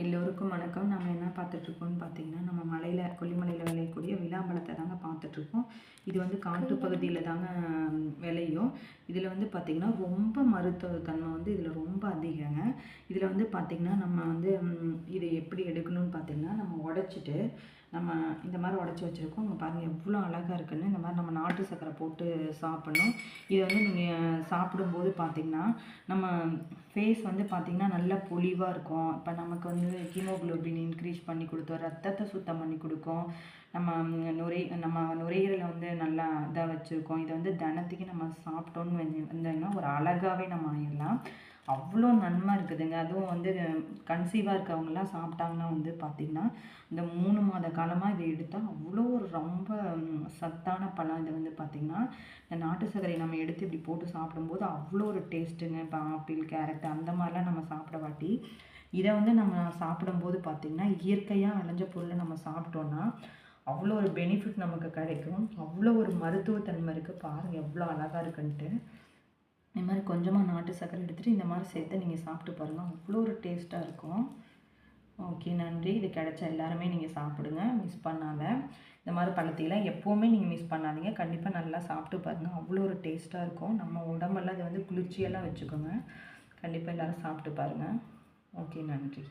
எல்லோருக்கும் வணக்கம். நம்ம என்ன பார்த்துட்ருக்கோம்னு பார்த்தீங்கன்னா நம்ம மலையில் கொல்லிமலையில் விளையக்கூடிய விளாம்பழத்தை தாங்க பார்த்துட்ருக்கோம். இது வந்து காட்டு பகுதியில் தாங்க விளையும். இதில் வந்து பார்த்திங்கன்னா ரொம்ப மருத்துவ தன்மை வந்து இதில் ரொம்ப அதிகங்க. இதில் வந்து பார்த்திங்கன்னா நம்ம வந்து இது எப்படி எடுக்கணும்னு பார்த்திங்கன்னா நம்ம உடச்சிட்டு நம்ம இந்த மாதிரி உடச்சி வச்சுருக்கோம். இங்கே பாருங்கள் எவ்வளோ அழகாக இருக்குன்னு. இந்த மாதிரி நம்ம நாட்டு சர்க்கரை போட்டு சாப்பிடணும். இதை வந்து நீங்கள் சாப்பிடும்போது பார்த்திங்கன்னா நம்ம ஃபேஸ் வந்து பார்த்திங்கன்னா நல்லா பொலிவாக இருக்கும். இப்போ நமக்கு வந்து ஹீமோகுளோபின் இன்க்ரீஸ் பண்ணி கொடுத்தோம் ரத்தத்தை சுத்தம் பண்ணி கொடுக்கும். நம்ம நுரை நம்ம நுரையீரலை வந்து நல்லா இதாக வச்சுருக்கோம். இதை வந்து தினத்துக்கு நம்ம சாப்பிட்டோன்னு வந்து வந்தோம்னா ஒரு அழகாகவே நம்ம ஆயிடலாம். அவ்வளோ நன்மை இருக்குதுங்க. அதுவும் வந்து கன்சீவாக இருக்கவங்கலாம் சாப்பிட்டாங்கன்னா வந்து பார்த்திங்கன்னா இந்த மூணு மாத காலமாக இதை எடுத்தால் அவ்வளோ ஒரு ரொம்ப சத்தான பழம் இது வந்து பார்த்திங்கன்னா இந்த நாட்டு சர்க்கரை நம்ம எடுத்து இப்படி போட்டு சாப்பிடும்போது அவ்வளோ ஒரு டேஸ்ட்டுங்க. இப்போ ஆப்பிள் கேரட் அந்த மாதிரிலாம் நம்ம சாப்பிட வாட்டி இதை வந்து நம்ம சாப்பிடும்போது பார்த்திங்கன்னா இயற்கையாக விளைஞ்ச பொருளை நம்ம சாப்பிட்டோன்னா அவ்வளோ ஒரு பெனிஃபிட் நமக்கு கிடைக்கும். அவ்வளோ ஒரு மருத்துவத்தன்மை இருக்குது பாருங்கள் எவ்வளோ அழகாக இருக்குன்ட்டு. இந்த மாதிரி கொஞ்சமாக நாட்டு சர்க்கரை எடுத்துகிட்டு இந்த மாதிரி சேர்த்து நீங்கள் சாப்பிட்டு பாருங்கள் அவ்வளோ ஒரு டேஸ்ட்டாக இருக்கும். ஓகே நன்றி. இது கிடைச்ச எல்லாருமே நீங்கள் சாப்பிடுங்க. மிஸ் பண்ணாத. இந்த மாதிரி பழத்தையெல்லாம் எப்போவுமே நீங்கள் மிஸ் பண்ணாதீங்க. கண்டிப்பாக நல்லா சாப்பிட்டு பாருங்கள் அவ்வளோ ஒரு டேஸ்ட்டாக இருக்கும். நம்ம உடம்பெல்லாம் இதை வந்து குளிர்ச்சியெல்லாம் வச்சுக்கோங்க. கண்டிப்பாக எல்லோரும் சாப்பிட்டு பாருங்கள் ஓகே நன்றி.